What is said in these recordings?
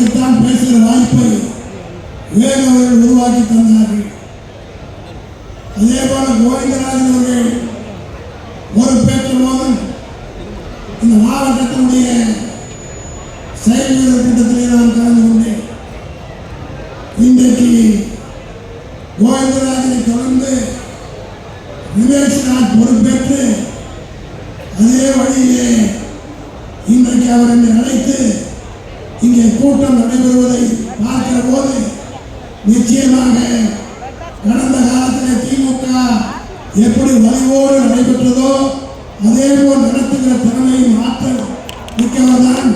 எனக்குத்தான் பேசுகிற வாய்ப்பை வேறு அவர்கள் உருவாக்கி தந்தார்கள். அதே போல கோவிந்தராஜன் அவர்கள் பொறுப்பேற்ற போதும் இந்த மாவட்டத்தினுடைய செயல் வீரர் கூட்டத்திலே நான் கலந்து கொண்டேன். இன்றைக்கு கோவிந்தராஜனை தொடர்ந்து விவேக்நாத் பொறுப்பேற்று அதே வழியிலே இன்றைக்கு அவர் என்னை அழைத்து இங்கே கூட்டம் நடைபெறுவதை பார்க்கிற போது நிச்சயமாக கடந்த காலத்தில் திமுக எப்படி வலிவோடு நடைபெற்றதோ அதே போல் நடத்துகிற திறமையை மாற்ற மிக்கவர் தான்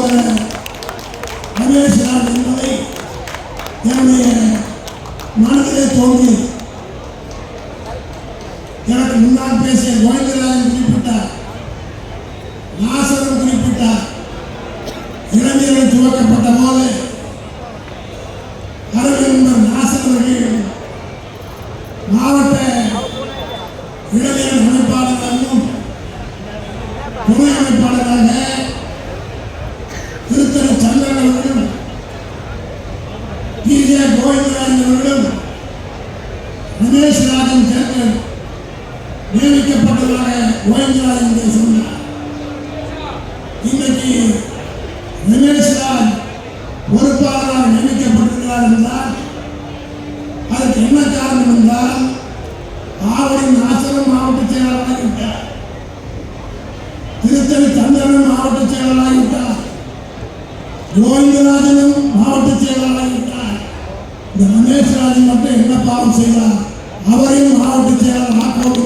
அருமை சகோதரர் என்பதை என்னுடைய மனதிலே தோன்றியது எனக்கு முன்னால் பேசிய கோவிந்தராஜன் குறிப்பிட்டார் நாசரம் குறிப்பிட்டார் இளைஞர்கள் துவக்கப்பட்ட போது அரவிந்தர் நாசர்கள் மாவட்ட இளைஞர்கள் அமைப்பாளராகவும் துணை அமைப்பாளராக திருத்தணி சந்திரன் அவர்களும் பி ஜே கோவிந்தராஜன் அவர்களும் ரமேஷ் ராஜன் சேர்ந்து நியமிக்கப்பட்டதாக கோவிந்தராஜன் இங்கே சொன்னார் இன்னைக்கு ரமேஷ் ராஜ் பொறுப்பாளராக நியமிக்கப்பட்டிருக்கிறார் என்றால் அதற்கு என்ன காரணம் என்றால் ஆவடியின் ஆசிரம் மாவட்ட செயலாளராக செயலாளராகிவிட்டார் திருத்தணி சந்திரனும் மாவட்ட செயலாளராக செயலாளராகிவிட்டார் கோவிந்தராஜனும் மாவட்ட செயலாளராக செயலாளராகிவிட்டார் இந்த ரமேஷ்ராஜன் மட்டும் என்ன பாவம் செய்தார்? அவரையும் மாவட்ட செயலாளர் ஆக்கவும்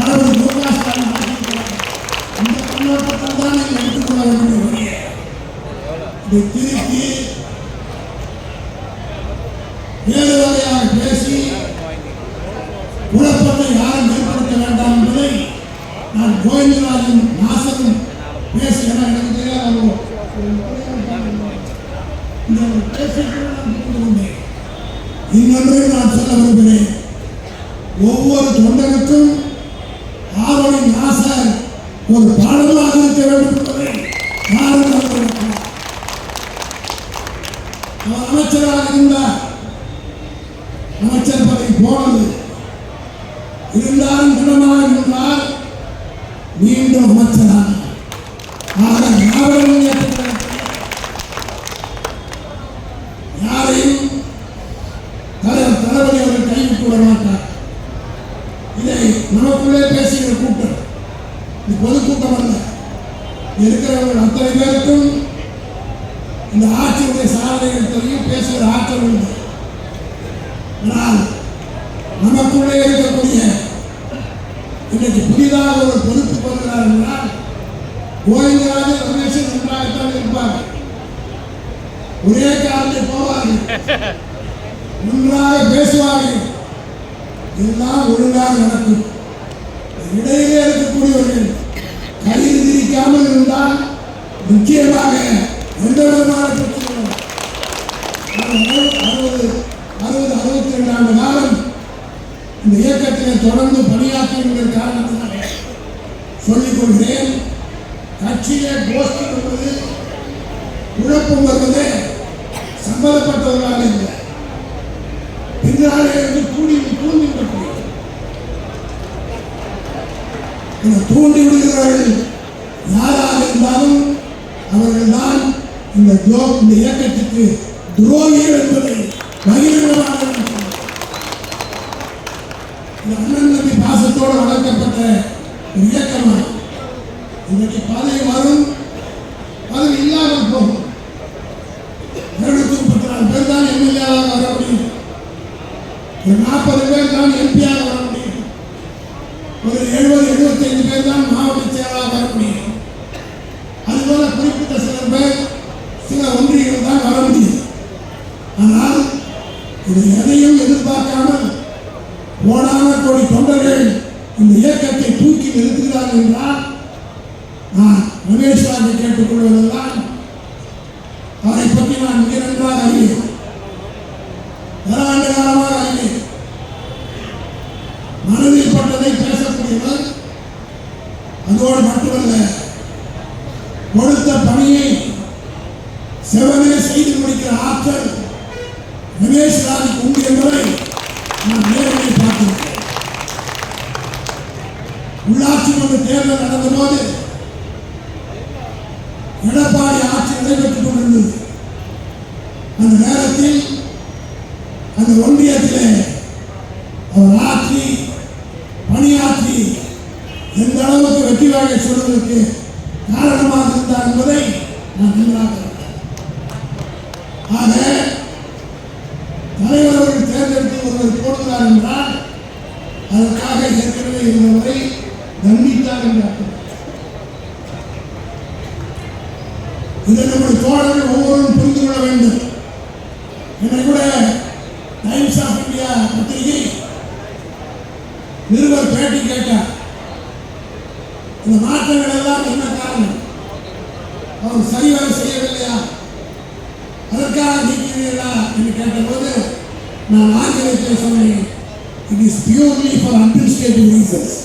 என்று முருகா ஸ்டாலின் இந்த கண்ணோட்டத்தில் தான் நீங்கள் எடுத்துக்கொள்ள வேண்டும் ஒழிய இதை திருத்தி வேறு வகையாக பேசி குழப்பத்தை யாரும் ஏற்படுத்த வேண்டாம் என்பதை நான் கோவிந்தராஜன் நாசரும் பேசி என எனக்கு தெரியாத இந்த பேசிட்டு நான் புரிந்து கொண்டேன் இன்னொன்றை நான் சொல்ல விரும்புகிறேன் ஒவ்வொரு தொண்டனுக்கும் ஆவணி நாசர் ஒரு பாடமாக இருக்க வேண்டும் என்பதை அவர் அமைச்சராக இருந்தார் அமைச்சர் பதவி போனது இருந்தாலும் குணமாக இருந்தால் மீண்டும் அமைச்சராக. ஆக திராவிட யாரையும் தலைவர் தளபதி அவர்கள் கைவிட்டு விட மாட்டார் பேசுகிற கூட்டம் இது பொது கூட்டம் அல்ல. இருக்கிறவர்கள் அத்தனை பேருக்கும் இந்த ஆட்சியுடைய சாதனைகள் தெரியும் பேசுகிற ஆற்றல் உண்டு. ஆனால் நமக்குள்ளே இருக்கக்கூடிய இன்னைக்கு புதிதாக ஒரு பொறுப்பு கொள்கிறார் என்றால் கோவிந்தராஜன் ரமேஷன் நன்றாகத்தான் இருப்பார்கள் ஒரே காலத்தில் போவார்கள். நன்றாக பேசுவார்கள். எல்லாம் ஒழுங்காக நடக்கும். இடையிலே இருக்கக்கூடியவர்கள் கையில் திரிக்காமல் இருந்தால் நிச்சயமாக எந்த விதமான பிரச்சனையும் அறுபது அறுபது அறுபத்தி ரெண்டாண்டு காலம் இந்த இயக்கத்திலே தொடர்ந்து பணியாற்றுகின்ற காரணத்தினாலே சொல்லிக் கொள்கிறேன் கட்சியை கோஷ்டி என்பது குழப்பம் வருவது சம்பந்தப்பட்டவர்களாக இல்லை. பின்னாலே இருந்து தூண்டி தூண்டி விடக்கூடிய தூண்டி விடுகிறார்கள். யாராக இருந்தாலும் அவர்கள் தான் இந்த துரோ இந்த இயக்கத்துக்கு துரோகிகள் என்பதை பகிரங்கமாக இந்த அண்ணன் நம்பி பாசத்தோடு வளர்க்கப்பட்ட ஒரு இயக்கமாக இன்றைக்கு பதவி வரும் பதவி இல்லாமல் போகும். இருநூத்தி முப்பத்தி நாலு பேர் தான் எம்எல்ஏவாக வர முடியும். ஒரு நாற்பது பேர் தான் எம்பியாக வர ஒரு எழுபது எழுபத்தைந்து பேர் தான் மாவட்ட செயலாளராக வர முடியும் அதுபோல குறிப்பிட்ட சில பேர் சில ஒன்றியங்கள் தான் வர முடியும். ஆனால் இது எதையும் எதிர்பார்க்காமல் கோடான கோடி தொண்டர்கள் இந்த இயக்கத்தை தூக்கி நிறுத்துகிறார்கள் என்றால் நான் ரமேஷ் ராஜை கேட்டுக்கொள்வதெல்லாம் அவரை பற்றி நான் மிக நன்றாக அறிவேன் பல ஆண்டு காலமாக அறிவேன் மனதில் பட்டதை பேசக்கூடியவர் அதோடு மட்டுமல்ல கொடுத்த பணியை செவனே செய்து முடிக்கிற ஆற்றல் ரமேஷ் ராஜுக்கு உண்டு என்பதை நான் நேரடியாக பார்த்திருக்கிறேன் உள்ளாட்சி மன்ற தேர்தல் நடந்தபோது எடப்பாடி ஆட்சி நடைபெற்றுக் கொண்டிருந்தது. அந்த நேரத்தில் அந்த ஒன்றியத்திலே அவர் ஆற்றி பணியாற்றி எந்த அளவுக்கு வெற்றி வாகை சொல்வதற்கு காரணமாக இருந்தார் என்பதை நான் நன்றாக ஆக தலைவர் அவர்கள் தேர்ந்தெடுத்து ஒருவர் போடுகிறார் என்றால் அதற்காக ஏற்கனவே இருந்தவரை தண்டித்தார் என்று அர்த்தம். இதை நம்முடைய தோழர்கள் ஒவ்வொருவரும் புரிந்து கொள்ள வேண்டும். என்னை கூட டைம்ஸ் ஆஃப் இந்தியா பத்திரிகை நிருபர் பேட்டி கேட்டார். இந்த மாற்றங்கள் எல்லாம் என்ன காரணம்? அவர் சரிவர செய்யவில்லையா? அதற்காக நீக்கிறீர்களா என்று கேட்டபோது நான் ஆங்கிலத்தில் சொன்னேன் it is purely for administrative reasons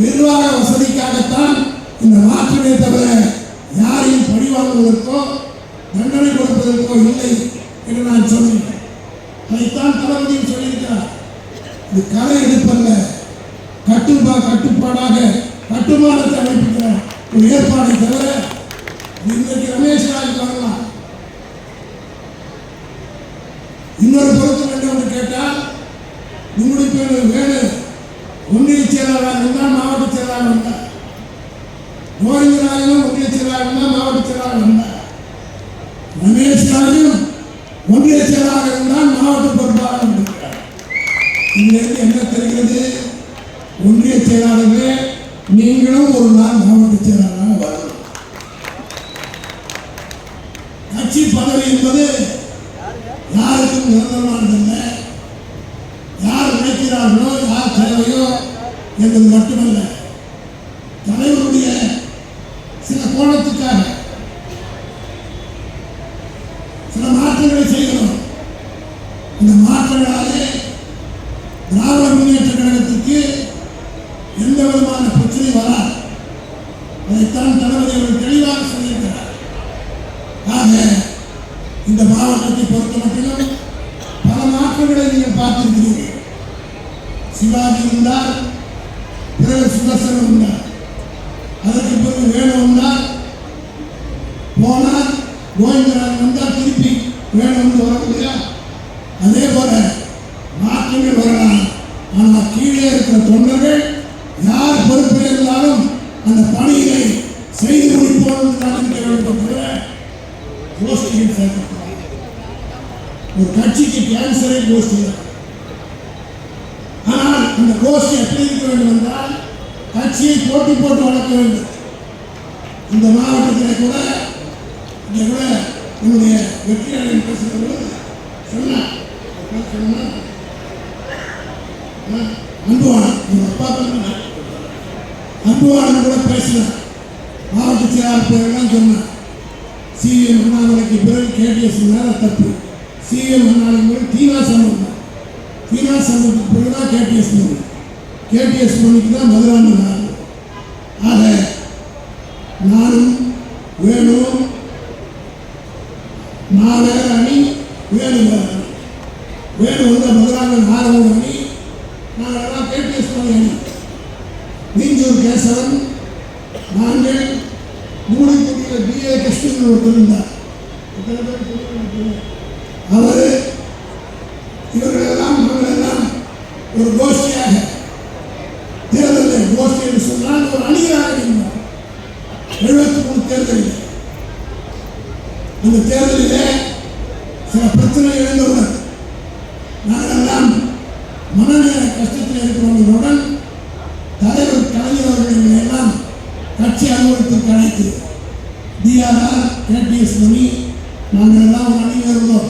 நிர்வாக வசதிக்காகத்தான் இந்த மாற்றமே தவிர யாரையும் பழிவாங்குவதற்கோ தண்டனை கொடுப்பதற்கோ இல்லை என்று நான் சொன்னேன். அதைத்தான் தளபதியும் சொல்லியிருக்கிறார். இது கலை எடுப்பல்ல. கட்டுப்பா கட்டுப்பாடாக கட்டுமானத்தை அமைப்புகிற ஒரு ஏற்பாடை தவிர இன்றைக்கு ரமேஷ் ராஜ் வரலாம். இன்னொரு பொருத்தம் என்ன ஒன்று கேட்டால் உங்களுக்கு பேர் வேணு ஒன்றிய செயலாளர் இருந்தால் மாவட்ட செயலாளர் வந்தார் கோவிந்தராயனும் ஒன்றிய செயலாளர் மாவட்ட செயலாளர் வந்தார் ஒன்றிய ராஜும் ஒன்றிய செயலாளர் இருந்தால் மாவட்ட பொறுப்பாளர் வந்திருக்கிறார் இங்கிருந்து என்ன தெரிகிறது? ஒன்றிய செயலாளர்களே நீங்களும் ஒரு நாள் மாவட்ட செயலாளர் வரணும் கட்சி பதவி என்பது யாருக்கும் நிரந்தரமானதல்ல யார் நினைக்கிறார்களோ யார் தேவையோ என்பது மட்டுமல்ல தலைவருடைய சில கோணத்துக்காக சில மாற்றங்களை செய்கிறோம் இந்த மாற்றங்களாலே திராவிட முன்னேற்ற கழகத்திற்கு எந்த விதமான பிரச்சனை வராது. அதைத்தான் தளபதி அவர்கள் தெளிவாக சொல்லியிருக்கிறார். ஆக இந்த மாவட்டத்தை பொறுத்த மட்டிலும் பல மாற்றங்களை நீங்கள் பார்த்திருக்கிறீர்கள். சிவாஜி இருந்தார் பிறகு சுதர்சனம் இருந்தார் அதற்கு பிறகு வேணும் வந்தார் போனார் கோவிந்தராஜ் வந்தார் வேணும்னு வேணு இல்லையா அதே போல மாற்றங்கள் வரலாம் ஆனால் கீழே இருக்கிற தொண்டர்கள் யார் பொறுப்பில் இருந்தாலும் அந்த பணியை செய்து முடிப்போம் என்று வேண்டும் தவிர கோஷ்டியில் சேர்க்கக்கூடாது ஒரு கட்சிக்கு கேன்சரே கோஷ்டி தான் ஆனால் அந்த கோஷ்டி எப்படி இருக்க வேண்டும் என்றால் கட்சியை போட்டி போட்டு வளர்க்க வேண்டும். இந்த மாவட்டத்தில் கூட இங்கே கூட என்னுடைய வெற்றியாளன் பேசுகிறவர்கள் சொன்னார் அப்பா சொன்னா ஆ, அன்புவாணன் உங்க அப்பா சொன்னா அன்புவாணன் கூட பேசினார் மாவட்ட செயலாளர் பேரெல்லாம் சொன்னார் சிஎம் அண்ணாமலைக்கு பிறகு கேடிஎஸ் மேல தப்பு சிஎம் அண்ணாமலை பிறகு தீனா சம்பந்தம் தீனா சம்பந்தத்துக்கு பிறகு தான் கேடிஎஸ் மணி கேடிஎஸ் மணிக்கு தான் மதுராந்த ஆக நானும் வேணும் நான் அணி வேணு வேற அணி வேணு வந்து மதுராந்தன் ஆரம்ப அணி நாங்கள் கேபிஎஸ் கேடிஎஸ் மணி அணி மீஞ்சூர் கேசவன் நாங்கள் மூடிக்குடிய பிஏ கிருஷ்ணன் ஒருத்தர் இருந்தார் எத்தனை பேர் அவர் இவர்களெல்லாம் நாங்களெல்லாம் ஒரு கோஷ்டியாக தேர்தலில் கோஷ்டி என்று சொன்னால் ஒரு அணியாக இருந்தார் எழுபத்தி மூணு தேர்தலில். அந்த தேர்தலில் சில பிரச்சனை எழுந்தவுடன் நாங்களெல்லாம் மனநல கஷ்டத்தில் இருக்கிறவர்களுடன் தலைவர் கலைஞர் எல்லாம் கட்சி அலுவலகத்திற்கு அழைத்து டிஆர்ஆர் கேடிஎஸ் மணி நாங்கள் எல்லாம் ஒரு அணியில் இருந்தோம்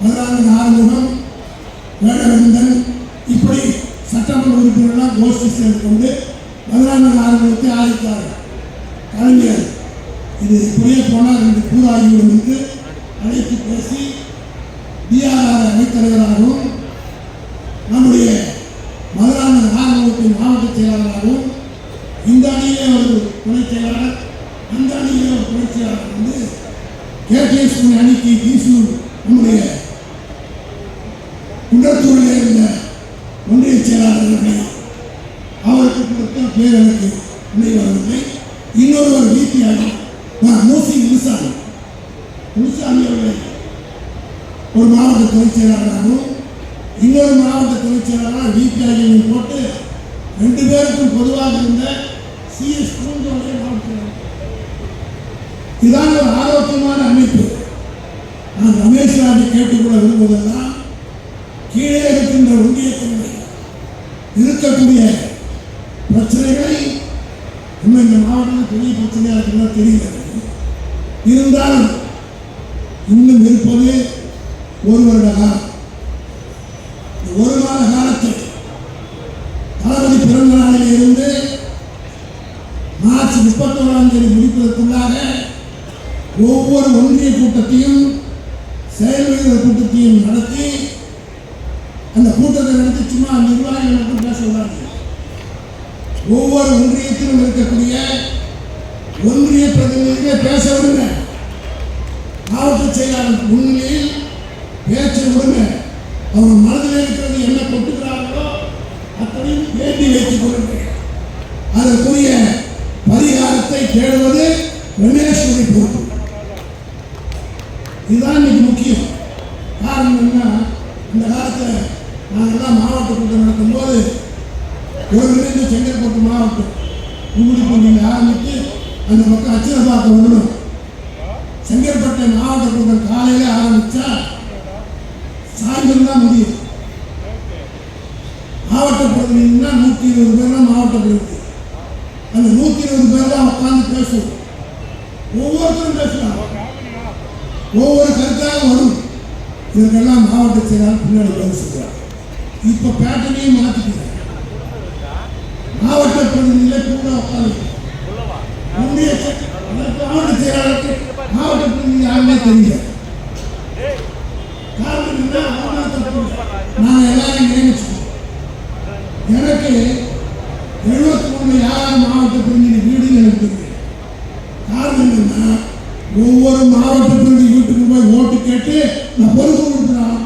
மதுராந்தன் ஆறுமுகம் வேடவேந்தன் இப்படி சட்டமன்ற உறுப்பினர்கள்லாம் கோஷ்டி சேர்ந்து கொண்டு மதுராந்தன் ஆறுமுகத்தை ஆதரித்தார்கள். கலைஞர் இது இப்படியே போனால் ரெண்டு கூறாகிவிடும் என்று அழைத்து பேசி டிஆர்ஆர் அவைத்தலைவராகவும் நம்முடைய மதுராந்த ஆறுமுகத்தின் மாவட்ட செயலாளராகவும் இந்த அணியிலே ஒரு துணை செயலாளர் அந்த அணியிலே ஒரு துணை செயலாளர் வந்து கேகேஎஸ் அணிக்கு தீசூர் நம்முடைய குண்டத்தூரில் இருந்த ஒன்றிய செயலாளர்களை அவருக்கு கொடுத்த பேர் எனக்கு இன்னொரு இன்னொருவர் வீட்டியாக மூசி முனுசாமி முனுசாமி அவர்களை ஒரு மாவட்ட துணைச் செயலாளராகவும் இன்னொரு மாவட்ட துணைச் செயலாளராக வீட்டியாக போட்டு ரெண்டு பேருக்கும் பொதுவாக இருந்த சிஎஸ் பூந்தோடைய மாவட்ட இதுதான் ஒரு ஆரோக்கியமான அமைப்பு. நான் ரமேஷ் ராஜை கேட்டுக்கொள்ள விரும்புவதெல்லாம் கீழே இருக்கின்ற ஒன்றியத்தினுடைய இருக்கக்கூடிய பிரச்சனைகளை இன்னும் இந்த மாவட்டத்தில் பெரிய பிரச்சனையாக இருக்கிறதா தெரியல இருந்தாலும் இன்னும் இருப்பது ஒரு வருட காலம் ஒரு மாத காலத்தில் தளபதி பிறந்த நாளில் இருந்து மார்ச் முப்பத்தோராம் தேதி முடிப்பதற்குள்ளாக ஒவ்வொரு ஒன்றிய கூட்டத்தையும் செயல்முறை கூட்டத்தையும் நடத்தி அந்த கூட்டத்தை நடத்தி சும்மா நிர்வாகிகள் மட்டும் பேச விடாது ஒவ்வொரு ஒன்றியத்திலும் இருக்கக்கூடிய ஒன்றிய பிரதிநிதிகளை பேச விடுங்க. மாவட்ட செயலாளர் முன்னிலையில் பேச்ச விடுங்க அவங்க மனதில் இருக்கிறது என்ன கொட்டுகிறார்களோ அத்தனையும் வேண்டி வைத்துக் கொள்ளுங்கள். அதற்குரிய பரிகாரத்தை தேடுவது ரமேஸ்வரி பொறுப்பு. இதுதான் இன்னைக்கு முக்கியம். காரணம் என்ன? இந்த காலத்தில் நாங்கள்லாம் மாவட்ட கூட்டம் நடக்கும்போது ஒருங்கிணைந்து செங்கல்பட்டு மாவட்டம். உங்களுக்கு நீங்கள் ஆரம்பித்து அந்த பக்கம் அச்சனை பார்க்க விடணும். செங்கல்பட்டு மாவட்ட கூட்டம் காலையில ஆரம்பிச்சா சாயந்தரம் தான் முடியும். மாவட்ட பிரதிநிதினா நூற்றி இருபது பேர் தான் மாவட்ட பிரதிநிதி அந்த நூற்றி இருபது பேர் தான் உட்காந்து பேசுவோம். ஒவ்வொருத்தரும் பேசலாம். ஒவ்வொரு கருத்தாக வரும். இதற்கெல்லாம் மாவட்ட செயலாளர் பின்னாடி பதில் செய்கிறார் இப்ப பேட்டனையும் மாத்திக்கிறார் மாவட்ட பிரதிநிதியில கூட உட்காந்து ஒன்றிய செ- அதற்கு மாவட்ட செயலாளருக்கு மாவட்ட பிரதிநிதி தெரியல நான் எல்லாரையும் எனக்கு எழுபத்தி மூணு யார் மாவட்ட பிரதிநிதி வீடுகள் இருக்குது. காரணம் என்னன்னா ஒவ்வொரு மாவட்ட பிரதி வீட்டுக்கு போய் ஓட்டு கேட்டு நான் பொறுப்பு கொடுக்குறேன்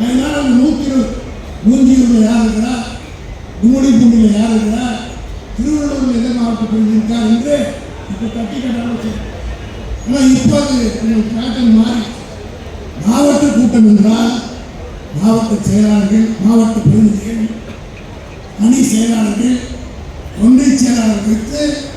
அதனால அந்த நூத்தி இருபது மூஞ்சியூர்ல யார் இருக்கிறா கும்முடிப்பூண்டியில் யார் இருக்கிறா திருவள்ளூர்ல எந்த மாவட்ட பிரதி இருக்கா என்று இப்போ தட்டி கட்டாலும் ஆனால் இப்போ அது மாறி மாவட்ட கூட்டம் என்றால் மாவட்ட செயலாளர்கள் மாவட்ட பிரதிநிதிகள் அணி செயலாளர்கள்